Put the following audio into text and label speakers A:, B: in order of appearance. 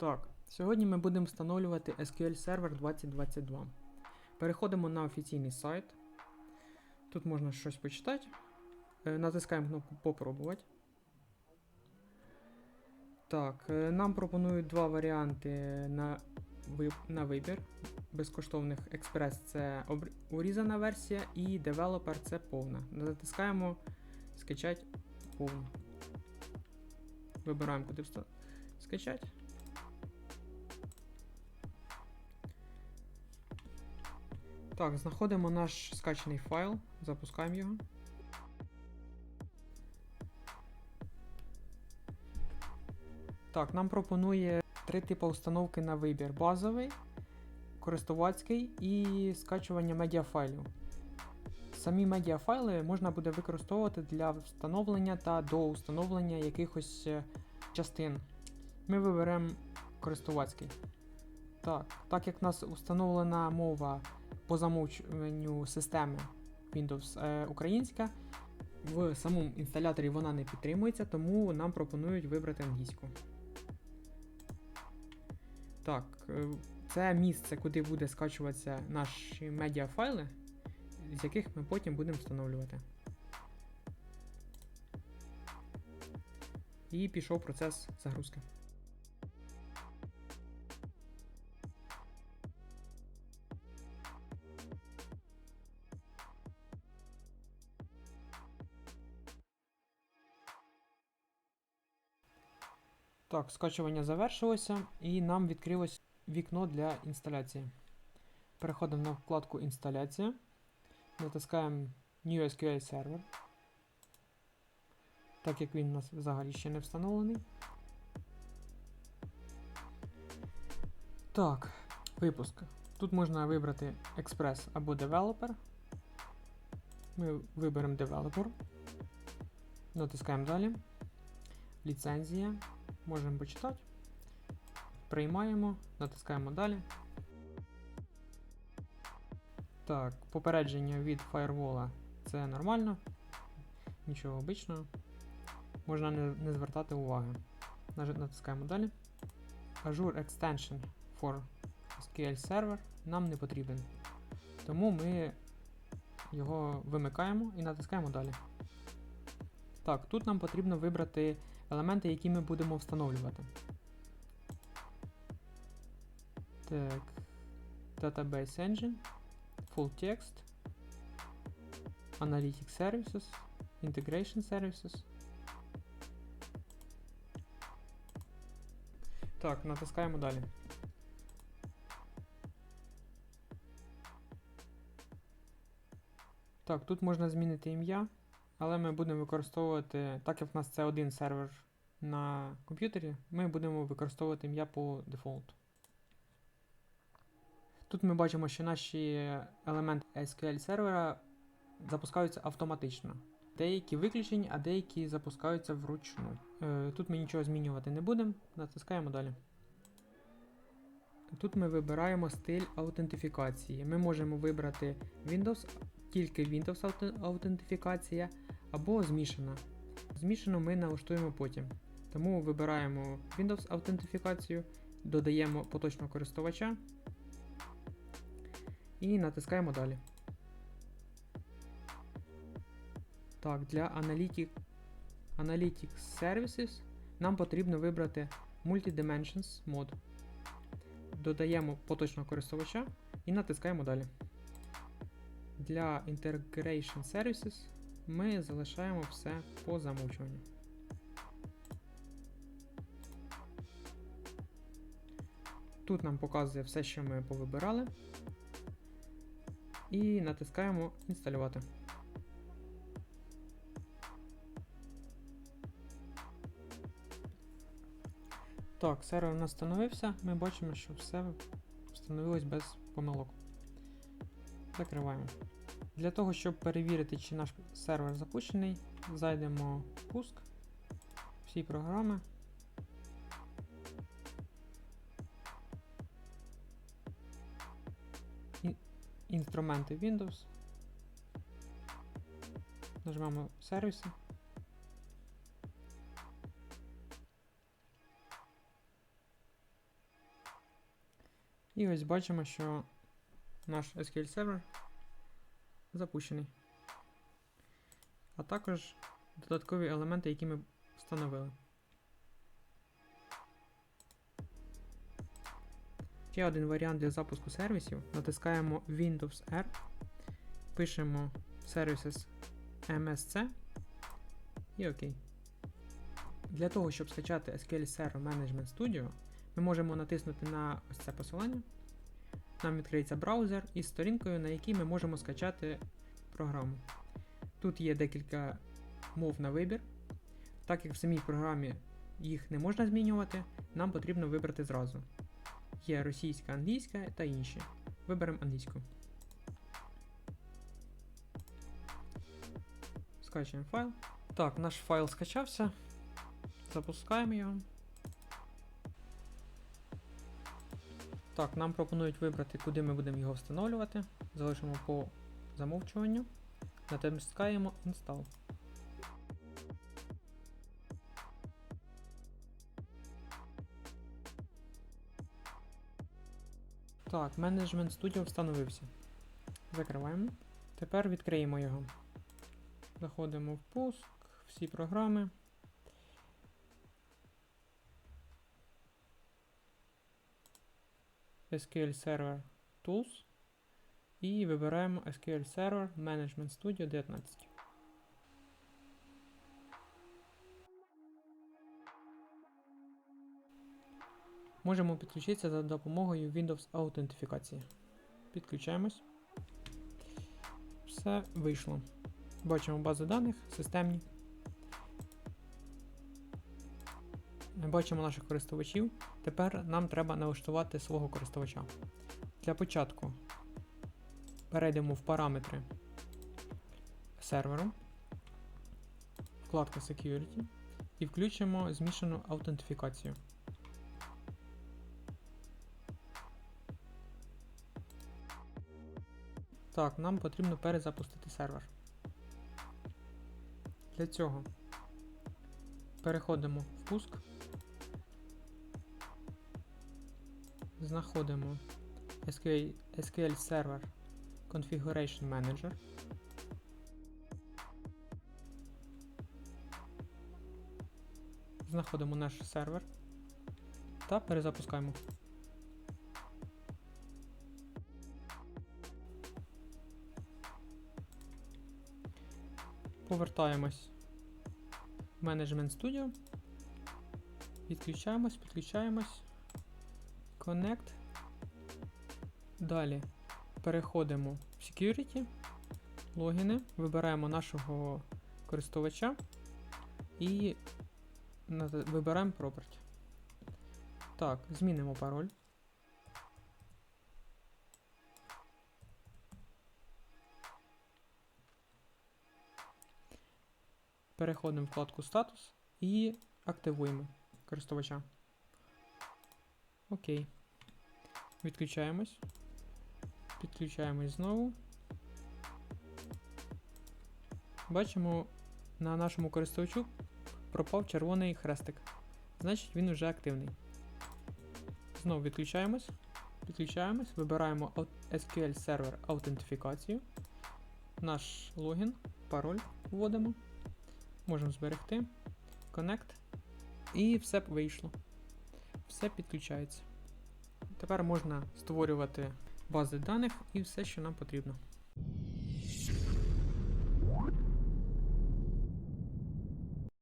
A: Так, сьогодні ми будемо встановлювати SQL Server 2022. Переходимо на офіційний сайт. Тут можна щось почитати. Е, Натискаємо кнопку Попробувати. Так, е, нам пропонують два варіанти на, на вибір. Безкоштовних Express це урізана версія і Developer це повна. Натискаємо скачати повну. Вибираємо, куди вста- скачати. Так, знаходимо наш скачаний файл, запускаємо його. Так, нам пропонує три типи установки на вибір: базовий, користувацький і скачування медіафайлів. Самі медіафайли можна буде використовувати для встановлення та доустановлення якихось е, частин. Ми виберемо користувацький. Так, так як в нас установлена мова по замовчуванню системи Windows е, українська, в самому інсталяторі вона не підтримується, тому нам пропонують вибрати англійську. Так, е, це місце, куди буде скачуватися наші медіафайли, з яких ми потім будемо встановлювати. І пішов процес загрузки. Так, скачування завершилося і нам відкрилось вікно для інсталяції. Переходимо на вкладку Інсталяція. Натискаємо New SQL Server. Так як він у нас взагалі ще не встановлений. Так, випуск. Тут можна вибрати Express або Developer. Ми виберемо Developer. Натискаємо далі. Ліцензія. Можемо почитати. Приймаємо, натискаємо далі. Так, попередження від фаєрвола це нормально. Нічого обичного. Можна не, не звертати уваги. Натискаємо далі. Azure Extension for SQL Server нам не потрібен. Тому ми його вимикаємо і натискаємо далі. Так, тут нам потрібно вибрати елементи, які ми будемо встановлювати. Так. Database Engine, Full Text, Analytics Services, Integration Services. Так, натискаємо далі. Так, тут можна змінити ім'я, але ми будемо використовувати, так як в нас це один сервер на комп'ютері, ми будемо використовувати ім'я по дефолту. Тут ми бачимо, що наші елементи SQL сервера запускаються автоматично. Деякі виключені, а деякі запускаються вручну. Е, Тут ми нічого змінювати не будемо, натискаємо далі. Тут ми вибираємо стиль аутентифікації. Ми можемо вибрати Windows, тільки Windows аутентифікація або змішана. Змішану ми налаштуємо потім. Тому вибираємо Windows аутентифікацію, додаємо поточного користувача і натискаємо далі. Так, для Analytic, Analytics Services нам потрібно вибрати Multi-Dimensions мод. Додаємо поточного користувача і натискаємо далі. Для Integration Services ми залишаємо все по замовчуванню. Тут нам показує все, що ми повибирали. І натискаємо інсталювати. Так, сервер у нас встановився. Ми бачимо, що все встановилось без помилок. Закриваємо. Для того, щоб перевірити, чи наш сервер запущений, зайдемо в пуск, всі програми. Інструменти Windows. Нажмемо сервіси. І ось бачимо, що наш SQL сервер запущений. А також додаткові елементи, які ми встановили. Ще один варіант для запуску сервісів. Натискаємо Windows R, пишемо Services MSC і ОК. Для того, щоб скачати SQL Server Management Studio, ми можемо натиснути на ось це посилання. Нам відкриється браузер із сторінкою, на якій ми можемо скачати програму. Тут є декілька мов на вибір. Так як в самій програмі їх не можна змінювати, нам потрібно вибрати зразу. Є російська, англійська та інші. Виберемо англійську. Скачуємо файл. Так, наш файл скачався. Запускаємо його. Так, нам пропонують вибрати, куди ми будемо його встановлювати. Залишимо по замовчуванню. Натискаємо Install. Так, Management Studio встановився. Закриваємо. Тепер відкриємо його. Заходимо в пуск, всі програми. SQL Server Tools. І вибираємо SQL Server Management Studio 19. Можемо підключитися за допомогою Windows аутентифікації. Підключаємось. Все вийшло. Бачимо бази даних, системні. Бачимо наших користувачів. Тепер нам треба налаштувати свого користувача. Для початку перейдемо в параметри серверу, вкладка Security і включимо змішану аутентифікацію. Так, нам потрібно перезапустити сервер. Для цього переходимо в пуск, знаходимо SQL, SQL Server Configuration Manager. Знаходимо наш сервер та перезапускаємо. Повертаємось в Management Studio. Підключаємось, підключаємось. Connect. Далі переходимо в Security, логіни, вибираємо нашого користувача і вибираємо Property. Так, змінимо пароль. Переходимо в вкладку Статус і активуємо користувача. Окей. Відключаємось. Підключаємось знову. Бачимо, на нашому користувачу пропав червоний хрестик. Значить він вже активний. Знову відключаємось. Підключаємось, вибираємо SQL Server аутентифікацію. Наш логін, пароль вводимо. Можемо зберегти. Connect. І все вийшло. Все підключається. Тепер можна створювати бази даних і все, що нам потрібно.